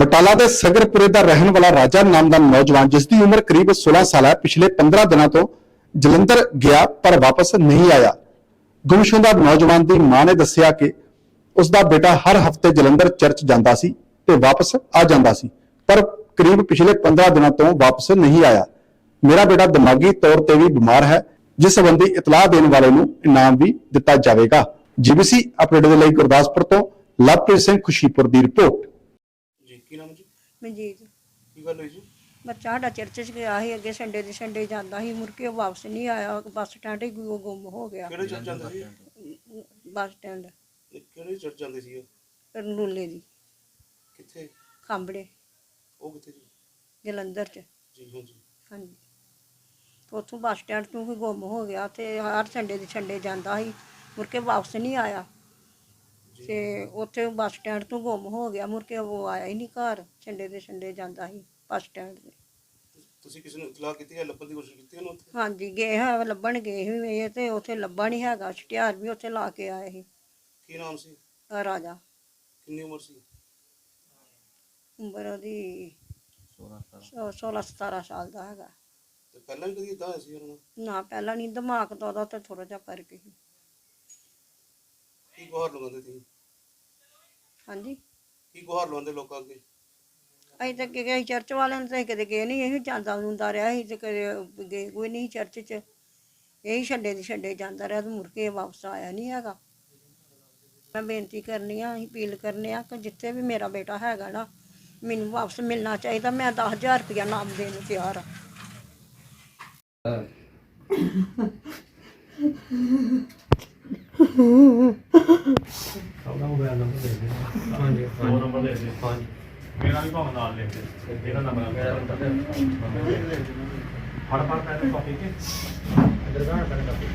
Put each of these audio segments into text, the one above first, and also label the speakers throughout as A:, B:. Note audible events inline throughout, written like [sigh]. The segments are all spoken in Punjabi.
A: ਬਟਾਲਾ ਦੇ ਸਗਰਪੁਰੇ ਦਾ ਰਹਿਣ ਵਾਲਾ ਰਾਜਾ ਨਾਮ ਦਾ ਨੌਜਵਾਨ, ਜਿਸ ਦੀ ਉਮਰ ਕਰੀਬ 16 ਸਾਲ ਹੈ, ਪਿਛਲੇ 15 ਦਿਨਾਂ ਤੋਂ ਜਲੰਧਰ ਗਿਆ, ਪਰ ਵਾਪਸ ਨਹੀਂ ਆਇਆ। ਗੁੰਮਸ਼ੁਦਾ ਨੌਜਵਾਨ ਦੀ ਮਾਂ ਨੇ ਦੱਸਿਆ ਕਿ ਉਸ ਦਾ ਬੇਟਾ ਹਰ ਹਫ਼ਤੇ ਜਲੰਧਰ ਚਰਚ ਜਾਂਦਾ ਸੀ ਤੇ ਵਾਪਸ ਆ ਜਾਂਦਾ ਸੀ, ਪਰ ਕਰੀਬ ਪਿਛਲੇ 15 ਦਿਨਾਂ ਤੋਂ ਵਾਪਸ ਨਹੀਂ ਆਇਆ। ਮੇਰਾ ਬੇਟਾ ਦਿਮਾਗੀ ਤੌਰ ਤੇ ਵੀ ਬਿਮਾਰ ਹੈ, ਜਿਸ ਸੰਬੰਧੀ ਇਤਲਾਹ ਦੇਣ ਵਾਲੇ ਨੂੰ ਇਨਾਮ ਵੀ ਦਿੱਤਾ ਜਾਵੇਗਾ। ਜੀਬੀਸੀ ਅਪਡੇਟ ਦੇ ਲਈ ਗੁਰਦਾਸਪੁਰ ਤੋਂ ਲਵਪ੍ਰੀਤ ਸਿੰਘ ਖੁਸ਼ੀਪੁਰ ਦੀ ਰਿਪੋਰਟ।
B: ਮਨਜੀਤ।
C: ਕੀ ਗੱਲ ਹੋਈ ਜੀ
B: ਬੱਚਾ ਸਾਡਾ ਚਰਚ 'ਚ ਗਿਆ ਸੀ ਅੱਗੇ ਸੰਡੇ ਦੇ ਸੰਡੇ ਜਾਂਦਾ ਸੀ ਮੁੜ ਕੇ ਉਹ ਵਾਪਸ ਨਹੀਂ ਆਇਆ ਬੱਸ ਸਟੈਂਡ ਹੀ ਗੁ- ਗੁੰਮ ਹੋ ਗਿਆ।
C: ਕਿਹੜੇ ਚਰਚ ਜਾਂਦੇ ਸੀ?
B: Bus stand.
C: ਇਹ ਕਿਹੜੇ ਚਰਚ ਜਾਂਦੇ ਸੀ ਉਹ?
B: ਰਨੂਲੇ ਦੀ।
C: ਕਿੱਥੇ?
B: ਖਾਂਬੜੇ।
C: ਉਹ ਕਿੱਥੇ ਜੀ
B: ਜਲੰਧਰ 'ਚ।
C: ਜੀ ਹਾਂ ਜੀ।
B: ਹਾਂਜੀ। ਤੇ ਉੱਥੋਂ ਬੱਸ ਸਟੈਂਡ ਤੋਂ ਹੀ ਗੁੰਮ ਹੋ ਗਿਆ ਤੇ ਹਰ ਸੰਡੇ ਦੇ ਸੰਡੇ ਜਾਂਦਾ ਸੀ ਮੁੜ ਕੇ ਵਾਪਸ ਨਹੀਂ ਆਇਆ। ਤੇ ਉੱਥੇ ਬੱਸ ਸਟੈਂਡ ਤੋਂ ਗੁੰਮ ਹੋ ਗਿਆ ਮੁੜ ਕੇ ਉਹ ਆਇਆ ਹੀ ਨਹੀਂ ਘਰ ਸੰਡੇ ਦੇ ਸੰਡੇ ਜਾਂਦਾ ਸੀ ਬੱਸ ਸਟੈਂਡ ਤੇ।
C: ਤੁਸੀਂ ਕਿਸੇ ਨੂੰ ਇਤਲਾਹ ਕੀਤੀ ਹੈ ਲੱਭਣ ਦੀ ਕੋਸ਼ਿਸ਼ ਕੀਤੀ ਉਹਨੂੰ ਉੱਥੇ?
B: ਹਾਂਜੀ ਗਏ ਹੈ ਲੱਭਣ ਗਏ ਸੀ ਇਹ ਤੇ ਉੱਥੇ ਲੱਭਾ ਨਹੀਂ ਹੈਗਾ ਛਟਿਆਰ ਵੀ ਉੱਥੇ ਲਾ ਕੇ ਆਏ ਸੀ।
C: ਕੀ ਨਾਮ ਸੀ?
B: ਅਹ ਰਾਜਾ।
C: ਕਿੰਨੀ ਉਮਰ ਸੀ?
B: ਉਮਰ ਉਹਦੀ 16 17 ਸਾਲ ਦਾ ਹੈਗਾ।
C: ਤੇ ਪਹਿਲਾਂ ਵੀ ਕਦੀ ਇਦਾਂ ਹੋਇਆ ਸੀ ਉਹਨਾਂ?
B: ਨਾ ਪਹਿਲਾਂ ਨਹੀਂ ਦਿਮਾਗ ਤਾਂ ਉਹਦਾ ਤੇ ਥੋੜਾ ਜਿਹਾ ਕਰਕੇ ਸੀ।
C: ਕੀ ਗੁਹਾਰ ਲਗਾਉਂਦੇ ਸੀ?
B: ਹਾਂਜੀ।
C: ਕੀ ਗੁਹਾਰ ਲਗਾਉਂਦੇ ਲੋਕਾਂ ਅੱਗੇ?
B: ਅਸੀਂ ਤਾਂ ਕਿ ਗਏ ਚਰਚ ਵਾਲਿਆਂ ਨੂੰ ਤਾਂ ਅਸੀਂ ਕਦੇ ਗਏ ਨਹੀਂ ਇਹ ਜਾਂਦਾ ਹੁੰਦਾ ਰਿਹਾ ਸੀ ਤੇ ਕਦੇ ਗਏ ਕੋਈ ਨਹੀਂ ਚਰਚ 'ਚ। ਇਹੀ ਛੱਡੇ ਦੀ ਛੱਡੇ ਜਾਂਦਾ ਰਿਹਾ ਤੇ ਮੁੜ ਕੇ ਵਾਪਸ ਆਇਆ ਨਹੀਂ ਹੈਗਾ। ਮੈਂ ਬੇਨਤੀ ਕਰਨੀ ਆ ਅਸੀਂ ਅਪੀਲ ਕਰਨੇ ਆ ਕਿ ਜਿੱਥੇ ਵੀ ਮੇਰਾ ਬੇਟਾ ਹੈਗਾ ਨਾ ਮੈਨੂੰ ਵਾਪਸ ਮਿਲਣਾ ਚਾਹੀਦਾ ਮੈਂ 10000 ਰੁਪਇਆ ਨਾਮ ਦੇਣ ਨੂੰ ਤਿਆਰ ਆ। [laughs]
D: ਮੇਰਾ ਵੀ ਭਾਵੇਂ ਨਾਲ ਲਿਖ ਦੇ ਇਹਦਾ ਨੰਬਰ ਮੇਰਾ ਫੜ ਫੜ ਪੈਨ ਕਾਪੀ ਕੇ ਅੰਦਰ ਪੈਨ ਕਾਪੀ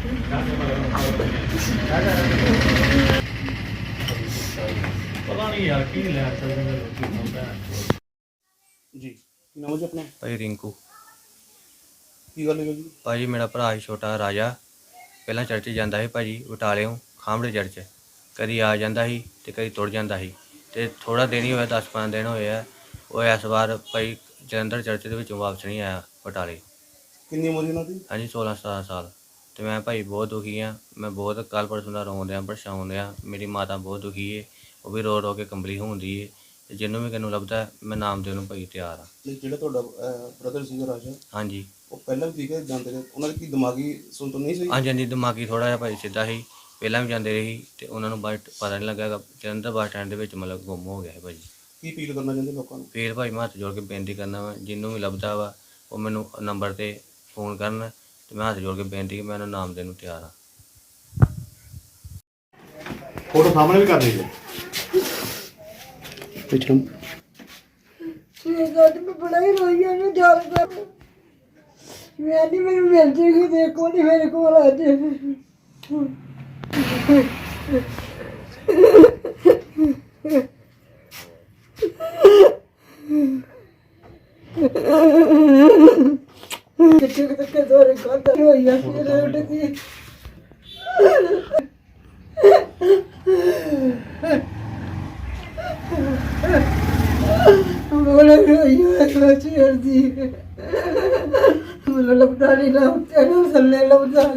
D: ਪਤਾ ਨਹੀਂ ਯਾਰ ਕੀ ਲੈ ਸਕਦੇ ਨੇ ਲੋਕੀ ਹੁੰਦਾ
C: ਜੀ ਨਾਮ ਹੈ ਜੀ ਆਪਣਾ?
E: ਭਾਈ ਰਿੰਕੂ।
C: ਕੀ ਗੱਲ ਹੋਈ ਜੀ?
E: ਭਾਜੀ ਮੇਰਾ ਭਰਾ ਸੀ ਛੋਟਾ ਰਾਜਾ। ਪਹਿਲਾਂ ਚਰਚ ਜਾਂਦਾ ਸੀ ਭਾਜੀ ਬਟਾਲਿਓਂ ਖਾਂਬੜੇ ਚਰਚ ਕਦੀ ਆ ਜਾਂਦਾ ਸੀ ਤੇ ਕਦੀ ਤੁਰ ਜਾਂਦਾ ਸੀ। ਤੇ ਥੋੜਾ ਦਿਨ ਹੀ ਹੋਇਆ 10-15 ਦਿਨ ਹੋਏ ਆ। ਉਹ ਇਸ ਵਾਰ ਭਾਈ ਜਲੰਧਰ ਚਰਚ ਦੇ ਵਿੱਚੋਂ ਵਾਪਸ ਨਹੀਂ ਆਇਆ ਬਟਾਲੇ।
C: ਕਿੰਨੀ ਉਮਰ ਸੀ ਉਹਨਾਂ ਦੀ?
E: ਹਾਂਜੀ 16-17 ਸਾਲ। ਤੇ ਮੈਂ ਭਾਈ ਬਹੁਤ ਦੁਖੀ ਆ। ਮੈਂ ਬਹੁਤ ਕੱਲ ਪਰਸੋਂ ਦਾ ਰੋਂਦਿਆਂ ਪਰੇਸ਼ਾਨ ਮੇਰੀ ਮਾਤਾ ਬਹੁਤ ਦੁਖੀ ਏ। ਉਹ ਵੀ ਰੋ ਰੋ ਕੇ ਕੰਬਲੀ ਹੁੰਦੀ ਏ। ਤੇ ਜਿਹਨੂੰ ਵੀ ਕਿਨੂੰ ਲੱਭਦਾ ਮੈਂ ਨਾਮ ਦੇਣ ਨੂੰ ਭਾਈ ਤਿਆਰ ਆ।
C: ਨਹੀਂ ਜਿਹੜਾ ਤੁਹਾਡਾ ਬ੍ਰਦਰ ਸੀਗਾ ਰਾਜਾ
E: ਹਾਂਜੀ।
C: ਉਹ ਪਹਿਲਾਂ ਵੀ ਹੈ ਜਾਂਦੇ ਰਹੇ ਉਹਨਾਂ ਦੀ ਕੀ ਦਿਮਾਗੀ ਸੁਣਤ ਨਹੀਂ ਸੀ?
E: ਹਾਂਜੀ ਹਾਂਜੀ ਦਿਮਾਗੀ ਥੋੜਾ ਜਿਹਾ ਭਾਈ ਸਿੱਧਾ ਸੀ। ਪਹਿਲਾਂ ਵੀ ਜਾਂਦੇ ਰਹੀ ਤੇ ਉਹਨਾਂ ਨੂੰ ਬਾਅਦ 'ਚ ਪਤਾ ਨਹੀਂ ਲੱਗਾ ਕਿ ਜਲੰਧਰ ਬੱਸ ਸਟੈਂਡ ਦੇ ਵਿੱਚ ਮਤਲਬ ਗੁੰਮ ਹੋ ਗਿਆ ਹੈ ਭਾਜੀ।
C: ਕੀ ਅਪੀਲ ਕਰਨਾ ਚਾਹੁੰਦੇ ਲੋਕਾਂ ਨੂੰ?
E: ਫੇਰ ਭਾਈ ਮੈਂ ਹੱਥ ਜੋੜ ਕੇ ਬੇਨਤੀ ਕਰਨਾ ਵਾ ਜਿਹਨੂੰ ਵੀ ਲੱਭਦਾ ਵਾ ਉਹ ਮੈਨੂੰ ਨੰਬਰ ਤੇ ਫੋਨ ਕਰਨ ਤੇ ਮੈਂ ਹੱਥ ਜੋੜ ਕੇ ਬੇਨਤੀ ਕਿ ਮੈਂ ਉਹਨੂੰ ਨਾਮ ਦੇਣ ਨੂੰ ਤਿਆਰ ਆ।
D: ਫੋਟੋ ਸਾਹਮਣੇ ਵੀ ਕਰ ਲਈ
C: ਪਿਛਲੇ
F: ਠੀਕ ਆ ਤੇ ਮੈਂ ਬੜਾ ਹੀ ਰੋਈ ਆ ਨੂੰ ਜਾਲ ਕਰ। ਮੈਂ ਨਹੀਂ ਮੈਨੂੰ ਮਿਲ ਜੇਗੀ ਦੇਖੋ ਨਹੀਂ ਮੇਰੇ ਕੋਲ ਆ ਜੇ ਕਿੱਥੇ ਕਿੱਥੇ ਦੋਰੇ ਕਰਦਾ ਰੋਈ ਆ ਫਿਰ ਉੱਠਦੀ ਬੋਲੇ ਰੋਈ ਆ ਸੋਚੀ ਹਰਦੀ ਮੈਨੂੰ ਲੱਭਦਾ ਨਹੀਂ ਲੱਭਦਾ ਨਾ ਥੱਲੇ ਲੱਭਦਾ